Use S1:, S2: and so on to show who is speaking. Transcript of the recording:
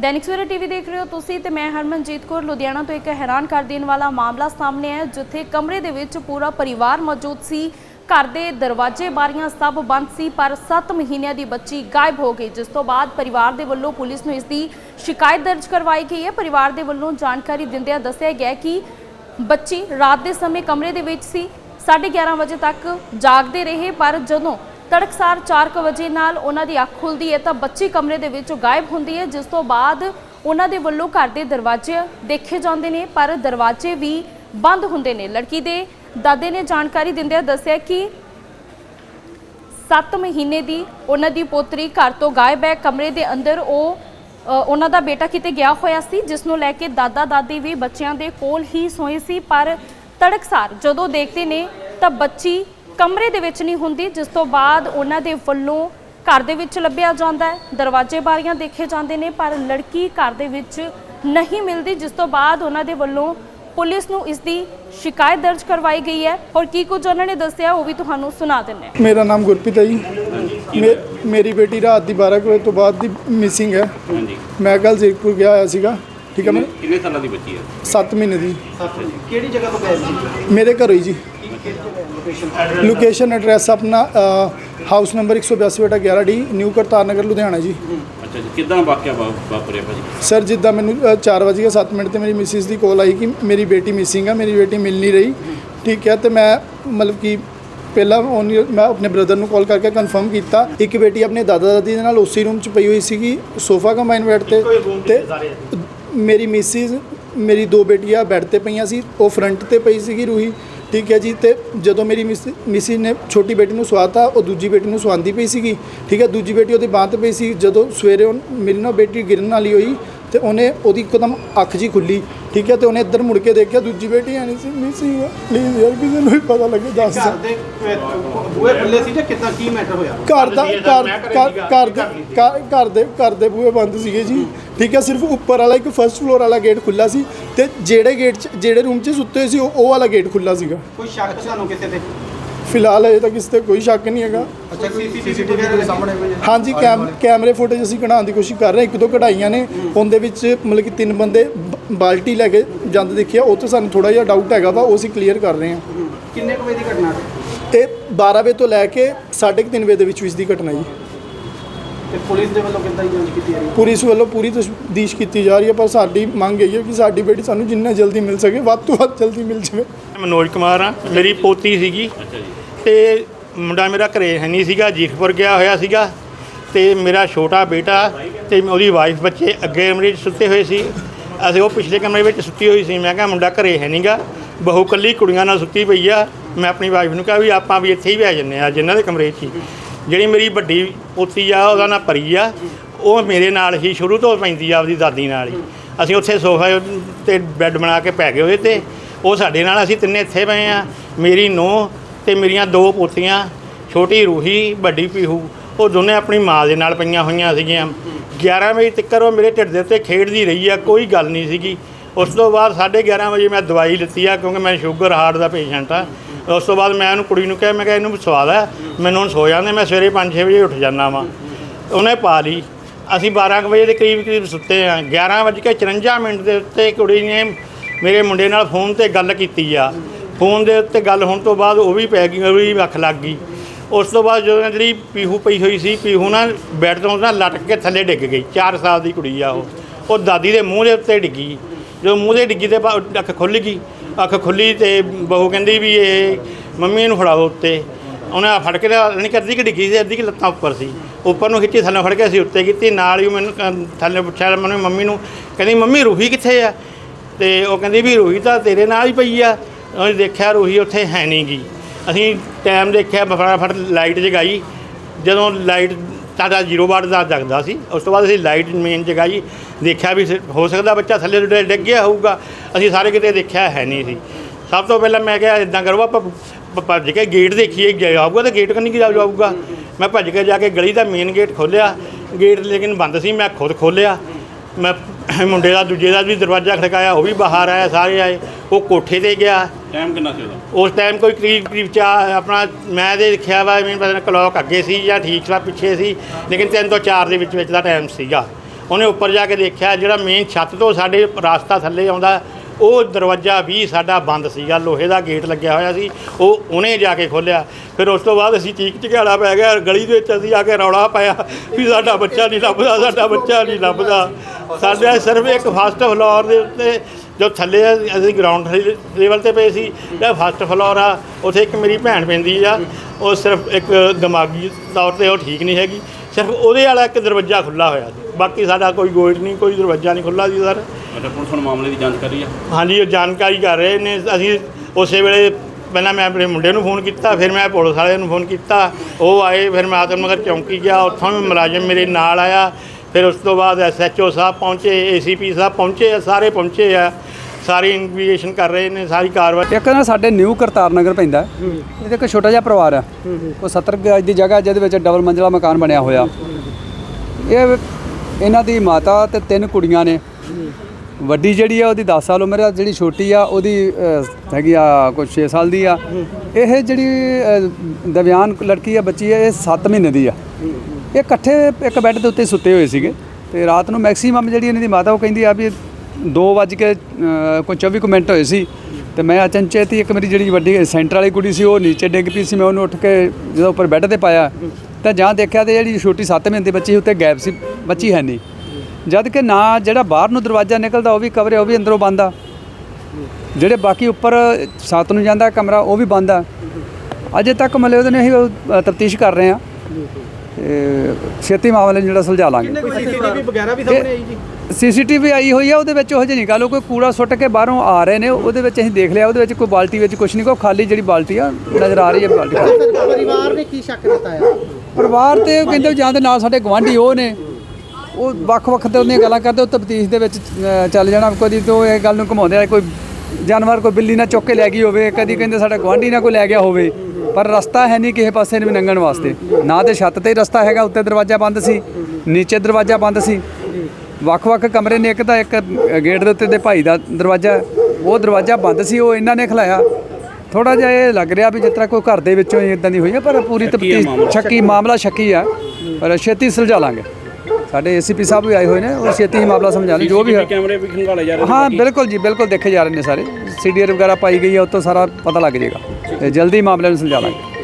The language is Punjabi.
S1: ਦੈਨਿਕ ਸਵੇਰਾ ਟੀਵੀ ਦੇਖ ਰਹੇ ਹੋ ਤੁਸੀਂ ਤੇ ਮੈਂ ਹਰਮਨਜੀਤ ਕੌਰ, ਲੁਧਿਆਣਾ ਤੋਂ ਇੱਕ ਹੈਰਾਨ ਕਰ ਦੇਣ ਵਾਲਾ ਮਾਮਲਾ ਸਾਹਮਣੇ ਆਇਆ, ਜਿੱਥੇ ਕਮਰੇ ਦੇ ਵਿੱਚ ਪੂਰਾ ਪਰਿਵਾਰ ਮੌਜੂਦ ਸੀ। ਘਰ ਦੇ ਦਰਵਾਜ਼ੇ ਬਾਰੀਆਂ ਸਭ ਬੰਦ ਸੀ, ਪਰ 7 ਮਹੀਨਿਆਂ ਦੀ ਬੱਚੀ ਗਾਇਬ ਹੋ ਗਈ, ਜਿਸ ਤੋਂ ਬਾਅਦ ਪਰਿਵਾਰ ਦੇ ਵੱਲੋਂ ਪੁਲਿਸ ਨੂੰ ਇਸ ਦੀ ਸ਼ਿਕਾਇਤ ਦਰਜ ਕਰਵਾਈ ਗਈ ਹੈ। ਪਰਿਵਾਰ ਦੇ ਵੱਲੋਂ ਜਾਣਕਾਰੀ ਦਿੰਦਿਆਂ ਦੱਸਿਆ ਗਿਆ ਕਿ ਬੱਚੀ ਰਾਤ ਦੇ ਸਮੇਂ ਕਮਰੇ ਦੇ ਵਿੱਚ ਸੀ 11:30 ਵਜੇ ਤੱਕ ਜਾਗਦੇ ਰਹੇ, ਪਰ ਜਦੋਂ ਤੜਕਸਾਰ 4:00 ਵਜੇ ਨਾਲ ਉਹਨਾਂ ਦੀ ਅੱਖ ਖੁੱਲਦੀ ਹੈ ਤਾਂ ਬੱਚੀ ਕਮਰੇ ਦੇ ਵਿੱਚੋਂ ਗਾਇਬ ਹੁੰਦੀ ਹੈ, ਜਿਸ ਤੋਂ ਬਾਅਦ ਉਹਨਾਂ ਦੇ ਵੱਲੋਂ ਘਰ ਦੇ ਦਰਵਾਜ਼ੇ ਦੇਖੇ ਜਾਂਦੇ ਨੇ, ਪਰ ਦਰਵਾਜ਼ੇ ਵੀ ਬੰਦ ਹੁੰਦੇ ਨੇ। ਲੜਕੀ ਦੇ ਦਾਦੇ ਨੇ ਜਾਣਕਾਰੀ ਦਿੰਦਿਆਂ ਦੱਸਿਆ ਕਿ 7 ਮਹੀਨੇ ਦੀ ਉਹਨਾਂ ਦੀ ਪੋਤਰੀ ਘਰ ਤੋਂ ਗਾਇਬ ਹੈ। ਕਮਰੇ ਦੇ ਅੰਦਰ ਉਹ ਉਹਨਾਂ ਦਾ ਬੇਟਾ ਕਿਤੇ ਗਿਆ ਹੋਇਆ ਸੀ, ਜਿਸ ਨੂੰ ਲੈ ਕੇ ਦਾਦਾ ਦਾਦੀ ਵੀ ਬੱਚਿਆਂ ਦੇ ਕੋਲ ਹੀ ਸੋਏ ਸੀ, ਪਰ ਤੜਕਸਾਰ ਜਦੋਂ ਦੇਖਦੇ ਨੇ ਤਾਂ ਬੱਚੀ ਕਮਰੇ ਦੇ ਵਿੱਚ ਨਹੀਂ ਹੁੰਦੀ ਜਿਸ ਤੋਂ ਬਾਅਦ ਉਹਨਾਂ ਦੇ ਵੱਲੋਂ ਘਰ ਦੇ ਵਿੱਚ ਲੱਭਿਆ ਜਾਂਦਾ ਹੈ। ਦਰਵਾਜ਼ੇ ਬਾਰੀਆਂ ਦੇਖੇ ਜਾਂਦੇ ਨੇ ਪਰ ਲੜਕੀ ਘਰ ਦੇ ਵਿੱਚ ਨਹੀਂ ਮਿਲਦੀ ਜਿਸ ਤੋਂ ਬਾਅਦ ਉਹਨਾਂ ਦੇ ਵੱਲੋਂ ਪੁਲਿਸ ਨੂੰ ਇਸ ਦੀ ਸ਼ਿਕਾਇਤ ਦਰਜ ਕਰਵਾਈ ਗਈ ਹੈ। ਔਰ ਕੀ ਕੁਝ ਉਹਨਾਂ ਨੇ ਦੱਸਿਆ ਉਹ ਵੀ ਤੁਹਾਨੂੰ ਸੁਣਾ ਦਿੰਦੇ ਹਾਂ।
S2: ਮੇਰਾ ਨਾਮ ਗੁਰਪ੍ਰੀਤ ਹੈ ਜੀ। ਮੇ- ਮੇਰੀ ਬੇਟੀ ਰਾਤ ਦੀ 12 ਕੁ ਵਜੇ ਤੋਂ ਬਾਅਦ ਦੀ ਮਿਸਿੰਗ ਹੈ।
S3: ਹਾਂਜੀ।
S2: ਮੈਂ ਕੱਲ ਜ਼ੀਰਕਪੁਰ ਗਿਆ ਹੋਇਆ ਸੀਗਾ। ਠੀਕ ਹੈ ਮੈਂ
S3: ਕਿੰਨੇ ਸਾਲਾਂ ਦੀ ਬੱਚੀ ਹੈ?
S2: 7 ਮਹੀਨੇ ਦੀ।
S4: ਕਿਹੜੀ ਜਗ੍ਹਾ ਤੋਂ ਗਾਇਬ ਸੀ?
S2: ਮੇਰੇ ਘਰੋਂ ਹੀ ਜੀ।
S4: ਲੋਕੇਸ਼ਨ
S2: ਐਡਰੈਸ ਆਪਣਾ। ਹਾਊਸ ਨੰਬਰ 182 ਬਟਾ 11 ਡੀ ਨਿਊ ਕਰਤਾਰ ਨਗਰ ਲੁਧਿਆਣਾ ਜੀ।
S3: ਅੱਛਾ ਜੀ ਕਿੱਦਾਂ ਵਾਕਿਆ ਵਾਪਰਿਆ ਭਾਜੀ?
S2: ਸਰ ਜਿੱਦਾਂ ਮੈਨੂੰ 4 ਵਜੇ 7 ਮਿੰਟ ਤੇ ਮੇਰੀ ਮਿਸਿਸ ਦੀ ਕਾਲ ਆਈ ਕਿ ਮੇਰੀ ਬੇਟੀ ਮਿਸਿੰਗ ਹੈ ਮੇਰੀ ਬੇਟੀ ਮਿਲ ਨਹੀਂ ਰਹੀ। ਠੀਕ ਹੈ ਤੇ ਮੈਂ ਮਤਲਬ ਕਿ ਪਹਿਲਾਂ ਉਹਨੇ ਮੈਂ ਆਪਣੇ ਬ੍ਰਦਰ ਨੂੰ ਕਾਲ ਕਰਕੇ ਕਨਫਰਮ ਕੀਤਾ। ਇੱਕ ਬੇਟੀ ਆਪਣੇ ਦਾਦਾ ਦਾਦੀ ਦੇ ਨਾਲ ਉਸੇ ਰੂਮ 'ਚ ਪਈ ਹੋਈ ਸੀਗੀ ਸੋਫਾ ਕੰਬਾਈਨ ਬੈੱਡ ਤੇ ਤੇ ਮੇਰੀ ਮਿਸਿਸ ਮੇਰੀ ਦੋ ਬੇਟੀਆਂ ਬੈੱਡ ਤੇ ਪਈਆਂ ਸੀ ਉਹ ਫਰੰਟ ਤੇ ਪਈ ਸੀਗੀ ਰੂਹੀ। ਠੀਕ ਹੈ ਜੀ ਤੇ ਜਦੋਂ ਮੇਰੀ ਮਿਸਿਸ ਨੇ ਛੋਟੀ ਬੇਟੀ ਨੂੰ ਸਵਾਤਾ ਉਹ ਦੂਜੀ ਬੇਟੀ ਨੂੰ ਸਵਾਉਂਦੀ ਪਈ ਸੀਗੀ। ਠੀਕ ਹੈ ਦੂਜੀ ਬੇਟੀ ਉਹਦੀ ਬਾਂਹ ਤੇ ਪਈ ਸੀ। ਜਦੋਂ ਸਵੇਰੇ ਉਹ ਮੇਰੀ ਨਾ ਬੇਟੀ ਗਿਰਨ ਵਾਲੀ ਹੋਈ ਤੇ ਉਹਨੇ ਉਹਦੀ ਇੱਕਦਮ ਅੱਖ ਜੀ ਖੁੱਲੀ। ਠੀਕ ਹੈ ਤੇ ਉਹਨੇ ਇੱਧਰ ਮੁੜ ਕੇ ਦੇਖਿਆ ਦੂਜੀ ਬੇਟੀ ਆਣੀ ਸੀ ਮਿਸਿੰਗ ਪਲੀਜ਼ ਯਾਰ ਕਿਸੇ ਨੂੰ ਵੀ ਪਤਾ ਲੱਗੇ ਦੱਸ
S4: ਘਰ ਦੇ ਬੂਹੇ ਖੁੱਲੇ ਸੀ ਜਾਂ ਕਿੱਦਾਂ ਕੀ ਮੈਟਰ ਹੋਇਆ?
S2: ਘਰ ਦਾ ਘਰ ਘਰ ਘਰ ਦੇ ਘਰ- ਘਰ ਦੇ ਘਰ ਦੇ ਬੂਹੇ ਬੰਦ ਸੀਗੇ ਜੀ। ਠੀਕ ਹੈ ਸਿਰਫ ਉੱਪਰ ਵਾਲਾ ਇੱਕ ਫਰਸਟ ਫਲੋਰ ਵਾਲਾ ਗੇਟ ਖੁੱਲਾ ਸੀ ਤੇ ਜਿਹੜੇ ਗੇਟ 'ਚ ਜਿਹੜੇ ਰੂਮ 'ਚ ਸੁੱਤੇ ਹੋਏ ਸੀ ਉਹ ਉਹ ਵਾਲਾ ਗੇਟ ਖੁੱਲਾ ਸੀਗਾ।
S4: ਕੋਈ ਸ਼ੱਕ ਤੁਹਾਨੂੰ ਕਿਸੇ ਤੇ?
S2: ਫਿਲਹਾਲ ਅਜੇ ਤੱਕ ਕਿਸੇ ਤੇ ਕੋਈ ਸ਼ੱਕ ਨਹੀਂ ਹੈਗਾ।
S4: ਅੱਛਾ ਸੀਸੀਟੀਵੀ ਵਗੈਰਾ ਦੇ ਸਾਹਮਣੇ
S2: ਹਾਂਜੀ ਕੈਮ ਕੈਮਰੇ ਫੁਟੇਜ ਅਸੀਂ ਕਢਾਉਣ ਦੀ ਕੋਸ਼ਿਸ਼ ਕਰ ਰਹੇ ਹਾਂ। ਇੱਕ ਦੋ ਕਢਾਈਆਂ ਨੇ ਉਹਦੇ ਵਿੱਚ ਮਤਲਬ ਕਿ ਤਿੰਨ ਬੰਦੇ ਬ- ਬਾਲਟੀ ਲੈ ਕੇ ਜਾਂਦੇ ਦੇਖਿਆ। ਉਹ ਤੋਂ ਸਾਨੂੰ ਥੋੜਾ ਜਿਹਾ ਡਾਊਟ ਹੈਗਾ ਵਾ ਉਹ ਅਸੀਂ ਕਲੀਅਰ ਕਰ ਰਹੇ ਹਾਂ।
S4: ਕਿੰਨੇ ਕੁ ਵਜੇ ਦੀ ਘਟਨਾ?
S2: ਤੇ 12 ਵਜੇ ਤੋਂ ਲੈ ਕੇ 3:30 ਵਜੇ ਦੇ ਵਿੱਚ ਵਿੱਚ ਦੀ ਘਟਨਾ ਜੀ।
S4: ਤੇ ਪੁਲਿਸ ਦੇ ਵੱਲੋਂ ਕਿੱਦਾਂ ਜਾਂਚ ਕੀਤੀ ਜਾ ਰਹੀ ਹੈ?
S2: ਪੁਲਿਸ ਵੱਲੋਂ ਪੂਰੀ ਤਸ਼ਦੀਸ਼ ਕੀਤੀ ਜਾ ਰਹੀ ਹੈ ਪਰ ਸਾਡੀ ਮੰਗ ਇਹ ਹੈ ਕਿ ਸਾਡੀ ਬੇਟੀ ਸਾਨੂੰ ਜਿੰਨਾ ਜਲਦੀ ਮਿਲ ਸਕੇ ਵੱਧ ਤੋਂ ਵੱਧ ਜਲਦੀ ਮਿਲ ਜਾਵੇ।
S5: ਮਨੋਜ ਕੁਮਾਰ ਆ ਮੇਰੀ ਪੋਤੀ ਸੀਗੀ
S3: ਅੱਛਾ ਜੀ
S5: ਤੇ ਮੁੰਡਾ ਮੇਰਾ ਘਰੇ ਹੈ ਨਹੀਂ ਸੀਗਾ ਜੀਖਪੁਰ ਗਿਆ ਹੋਇਆ ਸੀਗਾ ਤੇ ਮੇਰਾ ਛੋਟਾ ਬੇਟਾ ਤੇ ਉਹਦੀ ਵਾਈਫ ਬੱਚੇ ਅੱਗੇ ਕਮਰੇ 'ਚ ਸੁੱਤੇ ਹੋਏ ਸੀ। ਅਸੀਂ ਉਹ ਪਿਛਲੇ ਕਮਰੇ ਵਿੱਚ ਸੁੱਤੀ ਹੋਈ ਸੀ ਮੈਂ ਕਿਹਾ ਮੁੰਡਾ ਘਰੇ ਹੈ ਨਹੀਂਗਾ ਬਹੂ ਕੱਲੀ ਕੁੜੀਆਂ ਨਾਲ ਸੁੱਤੀ ਪਈ ਆ ਮੈਂ ਆਪਣੀ ਵਾਈਫ ਨੂੰ ਕਿਹਾ ਵੀ ਆਪਾਂ ਵੀ ਇੱਥੇ ਹੀ ਬਹਿ ਜੰਨੇ ਆ ਜਿਨ੍ਹਾਂ ਦੇ ਕਮਰੇ 'ਚ ਹੀ। ਜਿਹੜੀ ਮੇਰੀ ਵੱਡੀ ਪੋਤੀ ਆ, ਉਹਦਾ ਨਾਂ ਪਰੀ ਆ। ਉਹ ਮੇਰੇ ਨਾਲ ਹੀ ਸ਼ੁਰੂ ਤੋਂ ਪੈਂਦੀ ਆ, ਆਪਦੀ ਦਾਦੀ ਨਾਲ ਹੀ। ਅਸੀਂ ਉੱਥੇ ਸੋਫਾ ਤੇ ਬੈੱਡ ਬਣਾ ਕੇ ਪੈ ਗਏ ਹੋਏ ਤੇ ਉਹ ਸਾਡੇ ਨਾਲ, ਅਸੀਂ ਤਿੰਨੇ ਇੱਥੇ ਪਏ ਆ। ਮੇਰੀ ਨੂੰਹ ਤੇ ਮੇਰੀਆਂ ਦੋ ਪੋਤੀਆਂ, ਛੋਟੀ ਰੂਹੀ, ਵੱਡੀ ਪੀਹੂ, ਉਹ ਦੋਨੇ ਆਪਣੀ ਮਾਂ ਦੇ ਨਾਲ ਪਈਆਂ ਹੋਈਆਂ ਸੀਗੀਆਂ। 11 ਵਜੇ ਤੱਕ ਉਹ ਮੇਰੇ ਢਿੱਡ ਦੇ ਉੱਤੇ ਖੇਡਦੀ ਰਹੀ ਆ, ਕੋਈ ਗੱਲ ਨਹੀਂ ਸੀਗੀ। ਉਸ ਤੋਂ ਬਾਅਦ 11:30 ਵਜੇ ਮੈਂ ਦਵਾਈ ਲਿੱਤੀ ਆ, ਕਿਉਂਕਿ ਮੈਂ ਸ਼ੂਗਰ ਹਾਰਟ ਦਾ ਪੇਸ਼ੈਂਟ ਆ। ਉਸ ਤੋਂ ਬਾਅਦ ਮੈਂ ਉਹਨੂੰ ਕੁੜੀ ਨੂੰ ਕਿਹਾ, ਮੈਂ ਕਿਹਾ ਇਹਨੂੰ ਸਵਾਦ ਹੈ ਮੈਨੂੰ ਹੁਣ ਸੋ ਜਾਂਦੇ, ਮੈਂ ਸਵੇਰੇ 5-6 ਵਜੇ ਉੱਠ ਜਾਂਦਾ ਵਾਂ। ਉਹਨੇ ਪਾ ਲਈ। ਅਸੀਂ 12 ਕੁ ਵਜੇ ਦੇ ਕਰੀਬ ਕਰੀਬ ਸੁੱਤੇ ਆ। 11:54 ਮਿੰਟ ਦੇ ਉੱਤੇ ਕੁੜੀ ਨੇ ਮੇਰੇ ਮੁੰਡੇ ਨਾਲ ਫੋਨ ਤੇ ਗੱਲ ਕੀਤੀ ਆ। ਫੋਨ ਦੇ ਉੱਤੇ ਗੱਲ ਹੋਣ ਤੋਂ ਬਾਅਦ ਉਹ ਵੀ ਪੈ ਗਈ, ਉਹ ਵੀ ਅੱਖ ਲੱਗ ਗਈ। ਉਸ ਤੋਂ ਬਾਅਦ ਜਦੋਂ ਜਿਹੜੀ ਪੀਹੂ ਪਈ ਹੋਈ ਸੀ, ਪੀਹੂ ਨਾ ਬੈੱਡ ਤੋਂ ਨਾ ਲਟਕ ਕੇ ਥੱਲੇ ਡਿੱਗ ਗਈ। 4 ਸਾਲ ਦੀ ਕੁੜੀ ਆ ਉਹ। ਉਹ ਦਾਦੀ ਦੇ ਮੂੰਹ ਦੇ ਉੱਤੇ ਡਿੱਗੀ। ਜਦੋਂ ਮੂੰਹ ਦੇ ਡਿੱਗੀ ਤੇ ਅੱਖ ਖੁੱਲ ਗਈ। ਅੱਖ ਖੁੱਲੀ ਤੇ ਬਹੂ ਕਹਿੰਦੀ ਵੀ ਇਹ ਮੰਮੀ ਨੂੰ ਫੜਾਓ ਉੱਤੇ। ਉਹਨੇ ਆਹ ਫੜ ਕੇ ਤਾਂ ਨਹੀਂ ਕਰਦੀ ਕਿ ਡਿੱਗੀ ਸੀ, ਅੱਧੀ ਕਿ ਲੱਤਾਂ ਉੱਪਰ ਸੀ। ਉੱਪਰ ਨੂੰ ਖਿੱਚੀ, ਥੱਲੇ ਫੜ ਕੇ ਅਸੀਂ ਉੱਤੇ ਕੀਤੀ। ਨਾਲ ਹੀ ਮੈਨੂੰ ਥੱਲੇ ਪੁੱਛਿਆ, ਮੈਨੂੰ ਮੰਮੀ ਨੂੰ, ਕਹਿੰਦੀ, ਮੰਮੀ, ਰੂਹੀ ਕਿੱਥੇ ਆ? ਤੇ ਉਹ ਕਹਿੰਦੀ ਵੀ ਰੂਹੀ ਤਾਂ ਤੇਰੇ ਨਾਲ ਹੀ ਪਈ ਆ। ਉਹਨੇ ਦੇਖਿਆ ਰੂਹੀ ਉੱਥੇ ਹੈ ਨਹੀਂ ਗੀ। ਅਸੀਂ ਟਾਈਮ ਦੇਖਿਆ, ਫਟਾਫਟ ਲਾਈਟ ਜਗਾਈ। ਜਦੋਂ ਲਾਈਟ ਸਾਡਾ ਜ਼ੀਰੋ ਵਾਟ ਦਾ ਜਗਦਾ ਸੀ। ਉਸ ਤੋਂ ਬਾਅਦ ਅਸੀਂ ਲਾਈਟ ਮੇਨ ਜਗ੍ਹਾ ਜੀ ਦੇਖਿਆ ਵੀ ਸ- ਹੋ ਸਕਦਾ ਬੱਚਾ ਥੱਲੇ ਡਿ- ਡਿੱਗ ਗਿਆ ਹੋਊਗਾ। ਅਸੀਂ ਸਾਰੇ ਕਿਤੇ ਦੇਖਿਆ ਹੈ ਨਹੀਂ ਸੀ। ਸਭ ਤੋਂ ਪਹਿਲਾਂ ਮੈਂ ਕਿਹਾ ਇਦਾਂ ਕਰੋ, ਆਪਾਂ ਭ- ਭੱਜ ਕੇ ਗੇਟ ਦੇਖੀਏ ਜਾਊਗਾ ਤਾਂ ਗੇਟ ਕੰਨੀ ਜਾ ਜਾਊਗਾ ਮੈਂ ਭੱਜ ਕੇ ਜਾ ਕੇ ਗਲੀ ਦਾ ਮੇਨ ਗੇਟ ਖੋਲ੍ਹਿਆ। ਗੇਟ ਲੇਕਿਨ ਬੰਦ ਸੀ, ਮੈਂ ਖੁਦ ਖੋਲ੍ਹਿਆ। ਮੈਂ ਮੁੰਡੇ ਦਾ, ਦੂਜੇ ਦਾ ਵੀ ਦਰਵਾਜ਼ਾ ਖੜਕਾਇਆ, ਉਹ ਵੀ ਬਾਹਰ ਆਇਆ, ਸਾਰੇ ਆਏ। ਉਹ ਕੋਠੇ ਤੇ ਗਿਆ।
S3: ਟਾਈਮ ਕਿੰਨਾ ਸੀ ਉਹਦਾ?
S5: ਉਸ ਟਾਈਮ ਕੋਈ ਕਰੀਬ ਕਰੀਬ ਚਾ ਆਪਣਾ ਮੈਂ ਦੇ ਦੇਖਿਆ ਵਾ ਮੈਨੂੰ ਪਤਾ ਨਹੀਂ ਕਲੌਕ ਅੱਗੇ ਸੀ ਜਾਂ ਠੀਕ ਸੀ ਪਿੱਛੇ ਸੀ, ਲੇਕਿਨ ਤਿੰਨ ਤੋਂ ਚਾਰ ਦੇ ਵਿੱਚ ਵਿੱਚ ਦਾ ਟਾਈਮ ਸੀਗਾ। ਉਹਨੇ ਉੱਪਰ ਜਾ ਕੇ ਦੇਖਿਆ, ਜਿਹੜਾ ਮੇਨ ਛੱਤ ਤੋਂ ਸਾਡੇ ਰਾਸਤਾ ਥੱਲੇ ਆਉਂਦਾ, ਉਹ ਦਰਵਾਜ਼ਾ ਵੀ ਸਾਡਾ ਬੰਦ ਸੀਗਾ, ਲੋਹੇ ਦਾ ਗੇਟ ਲੱਗਿਆ ਹੋਇਆ ਸੀ, ਉਹ ਉਹਨੇ ਜਾ ਕੇ ਖੋਲ੍ਹਿਆ। ਫਿਰ ਉਸ ਤੋਂ ਬਾਅਦ ਅਸੀਂ ਚੀਕ ਚਿਹਾੜਾ ਪੈ ਗਿਆ, ਗਲੀ ਦੇ ਵਿੱਚ ਅਸੀਂ ਆ ਕੇ ਰੌਲਾ ਪਾਇਆ ਵੀ ਸਾਡਾ ਬੱਚਾ ਨਹੀਂ ਲੱਭਦਾ, ਸਾਡਾ ਬੱਚਾ ਨਹੀਂ ਲੱਭਦਾ। ਸਾਡੇ ਸਿਰਫ ਇੱਕ ਫਸਟ ਫਲੋਰ ਦੇ ਉੱਤੇ ਜੋ ਥੱਲੇ ਆ, ਅਸੀਂ ਗਰਾਊਂਡ ਲੈਵਲ ਤੇ ਪਏ ਸੀ ਜਿਹੜਾ ਫਸਟ ਫਲੋਰ ਆ ਉੱਥੇ ਇੱਕ ਮੇਰੀ ਭੈਣ ਪੈਂਦੀ ਆ ਉਹ ਸਿਰਫ ਇੱਕ ਦਿਮਾਗੀ ਤੌਰ ਤੇ ਉਹ ਠੀਕ ਨਹੀਂ ਹੈਗੀ ਸਿਰਫ ਉਹਦੇ ਵਾਲਾ ਇੱਕ ਦਰਵਾਜ਼ਾ ਖੁੱਲਾ ਹੋਇਆ ਸੀ ਬਾਕੀ ਸਾਡਾ ਕੋਈ ਗੋਇਟ ਨਹੀਂ ਕੋਈ ਦਰਵਾਜ਼ਾ ਨਹੀਂ ਖੁੱਲਾ ਸੀ ਸਰ।
S3: ਅੱਛਾ ਪੁਲਿਸ ਹੁਣ ਮਾਮਲੇ ਦੀ ਜਾਂਚ ਕਰ ਰਹੀ
S5: ਹਾਂਜੀ ਉਹ ਜਾਣਕਾਰੀ ਕਰ ਰਹੇ ਨੇ ਅਸੀਂ ਉਸੇ ਵੇਲੇ ਪਹਿਲਾਂ ਮੈਂ ਆਪਣੇ ਮੁੰਡੇ ਨੂੰ ਫੋਨ ਕੀਤਾ ਫਿਰ ਮੈਂ ਪੁਲਿਸ ਵਾਲਿਆਂ ਨੂੰ ਫੋਨ ਕੀਤਾ ਉਹ ਆਏ ਫਿਰ ਮੈਂ ਆਤਮ ਨਗਰ ਚੌਂਕੀ ਗਿਆ ਉੱਥੋਂ ਵੀ ਮੁਲਾਜ਼ਮ ਮੇਰੇ ਨਾਲ ਆਇਆ ਫਿਰ ਉਸ ਤੋਂ ਬਾਅਦ ਐਸਐਚਓ ਸਾਹਿਬ ਪਹੁੰਚੇ ਏਸੀਪੀ ਸਾਹਿਬ ਪਹੁੰਚੇ ਆ, ਸਾਰੇ ਪਹੁੰਚੇ ਆ ਸਾਰੀ ਇਨਵੈਸਟੀਗੇਸ਼ਨ ਕਰ ਰਹੇ ਨੇ ਸਾਰੀ ਕਾਰਵਾਈ
S6: ਇੱਕ ਨਾ ਸਾਡੇ ਨਿਊ ਕਰਤਾਰ ਨਗਰ ਪੈਂਦਾ ਇਹਦੇ ਇੱਕ ਛੋਟਾ ਜਿਹਾ ਪਰਿਵਾਰ ਆ ਉਹ 70 ਗਜ ਦੀ ਜਗ੍ਹਾ ਜਿਹਦੇ ਵਿੱਚ ਡਬਲ ਮੰਜ਼ਲਾ ਮਕਾਨ ਬਣਿਆ ਹੋਇਆ। ਇਹ ਇਹਨਾਂ ਦੀ ਮਾਤਾ ਤੇ ਤਿੰਨ ਕੁੜੀਆਂ ਨੇ। ਵੱਡੀ ਜਿਹੜੀ ਆ ਉਹਦੀ 10 ਸਾਲ ਉਮਰ ਆ ਜਿਹੜੀ ਛੋਟੀ ਆ ਉਹਦੀ ਅਹ, ਹੈਗੀ ਆ ਕੁਝ 6 ਸਾਲ ਦੀ ਆ। ਇਹ ਜਿਹੜੀ ਅਹ, ਦਿਵਿਆਨ ਲੜਕੀ ਆ ਬੱਚੀ ਆ ਇਹ 7 ਮਹੀਨੇ ਦੀ ਆ। ਇਹ ਇਕੱਠੇ ਇੱਕ ਬੈੱਡ ਦੇ ਉੱਤੇ ਸੁੱਤੇ ਹੋਏ ਸੀਗੇ। ਤੇ ਰਾਤ ਨੂੰ ਮੈਕਸਿਮਮ ਜਿਹੜੀ ਇਹਨਾਂ ਦੀ ਮਾਤਾ ਉਹ ਕਹਿੰਦੀ ਆ ਵੀ 2 ਵੱਜ ਕੇ ਅਹ, ਕੋਈ 24 ਕੁ ਮਿੰਟ ਹੋਏ ਸੀ ਤੇ ਮੈਂ ਅਚਨਚੇਤ ਹੀ ਇੱਕ ਮੇਰੀ ਜਿਹੜੀ ਵੱਡੀ ਸੈਂਟਰ ਵਾਲੀ ਕੁੜੀ ਸੀ ਉਹ ਨੀਚੇ ਡਿੱਗ ਪਈ ਸੀ ਮੈਂ ਉਹਨੂੰ ਉੱਠ ਕੇ ਜਦੋਂ ਉੱਪਰ ਬੈੱਡ ਤੇ ਪਾਇਆ ਤਾਂ ਜਾਂ ਦੇਖਿਆ ਤੇ ਜਿਹੜੀ ਛੋਟੀ 7 ਮਹੀਨੇ ਦੀ ਬੱਚੀ ਸੀ ਉੱਤੇ ਗੈਪ ਸੀ ਬੱਚੀ ਹੈ ਨਹੀਂ। ਜਦ ਕਿ ਨਾ ਜਿਹੜਾ ਬਾਹਰ ਨੂੰ ਦਰਵਾਜ਼ਾ ਨਿਕਲਦਾ ਉਹ ਵੀ ਕਵਰੇ ਉਹ ਵੀ ਅੰਦਰੋਂ ਬੰਦ ਆ। ਜਿਹੜੇ ਬਾਕੀ ਉੱਪਰ ਸੱਤ ਨੂੰ ਜਾਂਦਾ ਕਮਰਾ ਉਹ ਵੀ ਬੰਦ ਆ। ਅਜੇ ਤੱਕ ਮਤਲਬ ਉਹਦੇ ਨੇ ਅਸੀਂ ਤਫਤੀਸ਼ ਕਰ ਰਹੇ ਆ। ਤੇ ਛੇਤੀ ਮਾਮਲੇ ਨੂੰ ਜਿਹੜਾ ਸੁਲਝਾ ਲਾਂਗੇ।
S4: ਕੋਈ ਸੀਸੀਟੀਵੀ ਵਗੈਰਾ ਵੀ ਸਾਹਮਣੇ ਆਈ ਜੀ?
S6: ਸੀਸੀਟੀਵੀ ਆਈ ਹੋਈ ਆ ਉਹਦੇ ਵਿੱਚ ਉਹ ਜਿਹੀ ਨਹੀਂ ਗੱਲ ਕੋਈ ਕੂੜਾ ਸੁੱਟ ਕੇ ਬਾਹਰੋਂ ਆ ਰਹੇ ਨੇ ਉਹਦੇ ਵਿੱਚ ਅਸੀਂ ਦੇਖ ਲਿਆ ਉਹਦੇ ਵਿੱਚ ਕੋਈ ਬਾਲਟੀ ਵਿੱਚ ਕੁਝ ਨਹੀਂ ਕੋ ਖਾਲੀ ਜਿਹੜੀ ਬਾਲਟੀ ਆ ਨਜ਼ਰ ਆ ਰਹੀ ਹੈ ਬਾਲਟੀ
S4: ਪਰਿਵਾਰ ਨੇ ਕੀ ਸ਼ੱਕ ਦਿੱਤਾ
S6: ਪਰਿਵਾਰ ਤੇ ਉਹ ਕਹਿੰਦੇ ਜਾਂ ਤੇ ਨਾਲ ਸਾਡੇ ਗਵਾਂਢੀ ਉਹ ਨੇ ਉਹ ਵੱਖ-ਵੱਖ ਤੇ ਉਹਦੀਆਂ ਗੱਲਾਂ ਕਰਦੇ ਉਹ ਤਫਤੀਸ਼ ਦੇ ਵਿੱਚ ਚੱਲ ਜਾਣਾ ਕਦੀ ਤੋਂ ਇਹ ਗੱਲ ਨੂੰ ਘੁਮਾਉਂਦੇ ਆ ਕੋਈ ਜਾਨਵਰ ਕੋਈ ਬਿੱਲੀ ਨਾ ਚੁੱਕ ਕੇ ਲੈ ਗਈ ਹੋਵੇ ਕਦੀ ਕਹਿੰਦੇ ਸਾਡਾ ਗਵਾਂਢੀ ਨਾ ਕੋਈ ਲੈ ਗਿਆ ਹੋਵੇ ਪਰ ਰਸਤਾ ਹੈ ਨਹੀਂ ਕਿਸੇ ਪਾਸੇ ਨੂੰ ਲੰਘਣ ਵਾਸਤੇ। ਨਾ ਤੇ ਛੱਤ ਤੇ ਰਸਤਾ ਹੈਗਾ ਉੱਤੇ ਦਰਵਾਜ਼ਾ ਬੰਦ ਸੀ ਨੀਚੇ ਦਰਵਾਜ਼ਾ ਬੰਦ ਸੀ। ਵੱਖ-ਵੱਖ ਕਮਰੇ ਨੇ ਇੱਕ ਤਾਂ ਇੱਕ ਗੇਟ ਦੇ ਉੱਤੇ ਦੇ ਭਾਈ ਦਾ ਦਰਵਾਜ਼ਾ ਉਹ ਦਰਵਾਜ਼ਾ ਬੰਦ ਸੀ ਉਹ ਇਹਨਾਂ ਨੇ ਖਲਾਇਆ। ਥੋੜਾ ਜਿਹਾ ਇਹ ਲੱਗ ਰਿਹਾ ਵੀ ਜਿਸ ਤਰ੍ਹਾਂ ਕੋਈ ਘਰ ਦੇ ਵਿੱਚੋਂ ਹੀ ਇਦਾਂ ਦੀ ਹੋਈ ਹੈ ਪਰ ਪੂਰੀ ਤਫਤੀਸ਼
S3: ਮਾਮਲਾ।
S6: ਸ਼ੱਕੀ ਮਾਮਲਾ ਸ਼ੱਕੀ ਆ ਪਰ ਛੇਤੀ ਸੁਲਝਾ ਲਾਂਗੇ। ਸਾਡੇ ਏਸੀਪੀ ਸਾਹਿਬ ਵੀ ਆਏ ਹੋਏ ਨੇ ਉਹ ਛੇਤੀ ਹੀ ਮਾਮਲਾ ਸਮਝਾ ਲੈ ਜੋ ਵੀ ਹੈ
S3: ਕੈਮਰੇ ਵੀ ਖੰਗਾਲੇ ਜਾ ਰਹੇ ਨੇ
S6: ਹਾਂ ਬਿਲਕੁਲ ਜੀ ਬਿਲਕੁਲ ਦੇਖੇ ਜਾ ਰਹੇ ਨੇ ਸਾਰੇ। ਸੀਡੀਆਰ ਵਗੈਰਾ ਪਾਈ ਗਈ ਹੈ ਉਹ ਤੋਂ ਸਾਰਾ ਪਤਾ ਲੱਗ ਜਾਏਗਾ। ਤੇ ਜਲਦੀ ਮਾਮਲੇ ਨੂੰ ਸੁਲਝਾ ਲਾਂਗੇ।